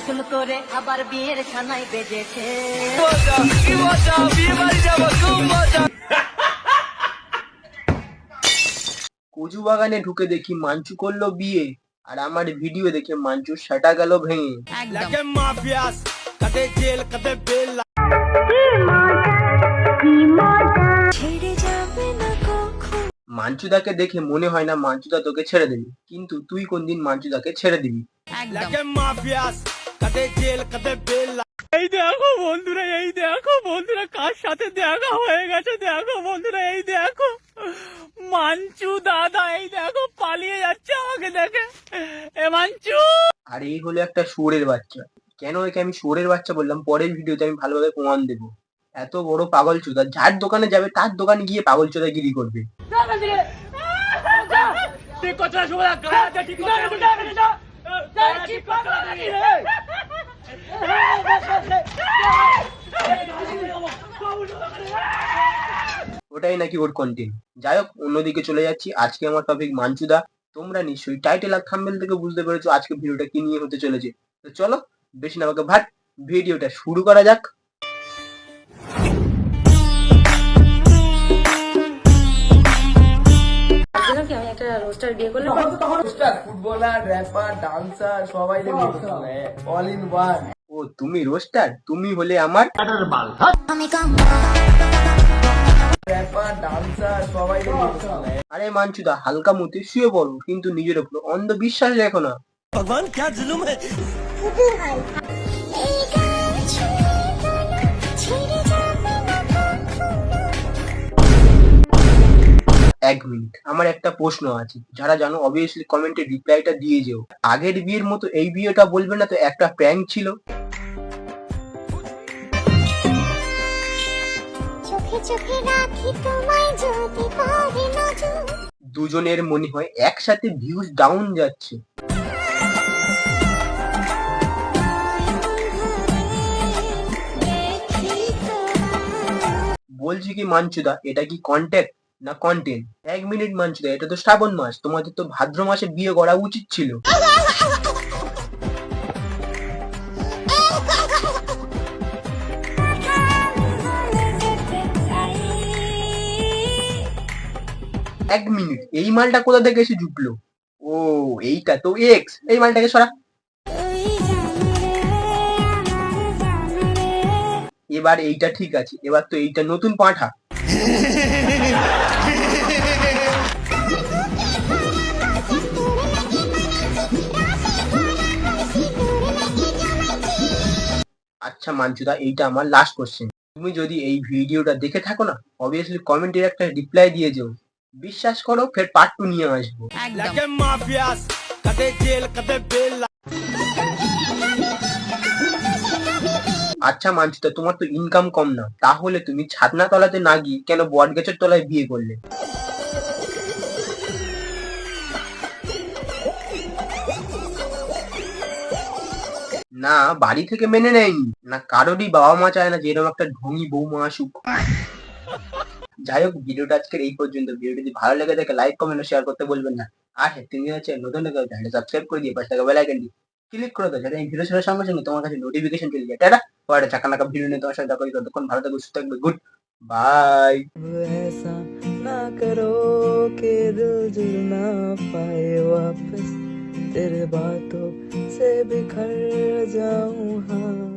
নতুন করে আবার বিয়ের ছানাই বেজেছে। কচু বাগানে ঢুকে দেখি মাঞ্চু করল বিয়ে আর আমার ভিডিও দেখে মাঞ্চু সেটা গেল ভেঙে. মাঞ্চুদাকে দেখে মনে হয় না মাঞ্চুদা তোকে ছেড়ে দেবে কিন্তু তুই কোনদিন মাঞ্চুদাকে ছেড়ে দিবি। Like mafias, kade jail, kade এই দেখো বন্ধুরা এই দেখো বন্ধুরা কার সাথে দেখা হয়ে গেছে দেখো বন্ধুরা এই দেখো মাঞ্চু দাদা এই দেখো পালিয়ে যাচ্ছে আমাকে দেখে এ মাঞ্চু আর এই হলো একটা শুয়োরের বাচ্চা কেন একে আমি শুয়োরের বাচ্চা বললাম পরের ভিডিওতে আমি ভালোভাবে প্রমাণ দেবো এত বড় পাগল চোদা যার দোকানে যাবে তার দোকানে গিয়ে পাগল চোদা গিরি করবে ওটাই নাকি ওর কন্টেন্ট যাই হোক, অন্যদিকে চলে যাচ্ছি। আজকে আমার টপিক মাঞ্চুদা তোমরা নিশ্চয়ই টাইটেল আর থাম্বেল থেকে বুঝতে পেরেছ আজকে ভিডিওটা কি নিয়ে হতে চলেছে। তো চলো, বেশি না আমাকে ভাট, ভিডিওটা শুরু করা যাক। ও তুমি রোস্টার তুমি হলে আমার? আরে মানছি তো হালকা মতে শুয়ে পড়ো কিন্তু নিজের উপর অন্ধবিশ্বাস দেখো না। ভগবান কে জুলুম হ্যাঁ? এক মিনিট আমার একটা প্রশ্ন আছে। যারা জানো অবভিয়াসলি কমেন্টে রিপ্লাইটা দিয়ে যেও। আগের বিয়ের মতো এই বিয়েটা বলবে না তো একটা প্র্যাঙ্ক ছিল? দুজনের মনে হয় একসাথে ভিউজ ডাউন যাচ্ছে। বলছি কি মাঞ্চুদা এটা কি কন্ট্যাক্ট না কন্টেন্ট এক মিনিট মাঞ্চুদা এটা তো শ্রাবণ মাস, তোমাদের তো ভাদ্র মাসে বিয়ে করা উচিত ছিল। এক মিনিট এই মালটা কোথা থেকে এসে জুটলো? ও, এইটা তো এক্স এই মালটাকে সরা। এবার এইটা ঠিক আছে, এবার তো এইটা নতুন পাঁঠা। আচ্ছা মাঞ্চুদা এইটা আমার লাস্ট কোশ্চেন তুমি যদি এই ভিডিওটা দেখে থাকো না অবভিয়াসলি কমেন্টের একটা রিপ্লাই দিয়ে যেও। বিশ্বাস করো, ফের পার্ট টু নিয়ে আসব। আচ্ছা মানছি, তো তোমার তো ইনকাম কম না। তাহলে তুমি ছাদনা তলাতে না গিয়ে কেন বট গাছের তলায় বিয়ে করলে? না, বাড়ি থেকে মেনে নেয়নি। না, কারোরই বাবা মা চায় না যে এরকম একটা ঢঙি বৌমা আসুক। যাই হোক, ভিডিওটা আজকের এই পর্যন্ত। ভিডিও যদি ভালো লেগে থাকে লাইক কমেন্ট শেয়ার করতে বলবেন না। আর হ্যাঁ তুমি হচ্ছে নতুন সাবস্ক্রাইব করে দিয়ে পাশে থাকা বেল আইকনটি ক্লিক করে দাও যাতে এই ভিডিও ছাড়ার সঙ্গে সঙ্গে তোমার কাছে নোটিফিকেশন চলে যায় টাটা পরে চাকা নাকা ভিডিও নিয়ে তোমার সাথে দেখা করি ততক্ষণ ভালো থাকবে সুস্থ থাকবে গুড বাই ऐसा ना करो के दिल जुड़ ना पाए वापस तेरे बातों से बिखर जाऊं हाँ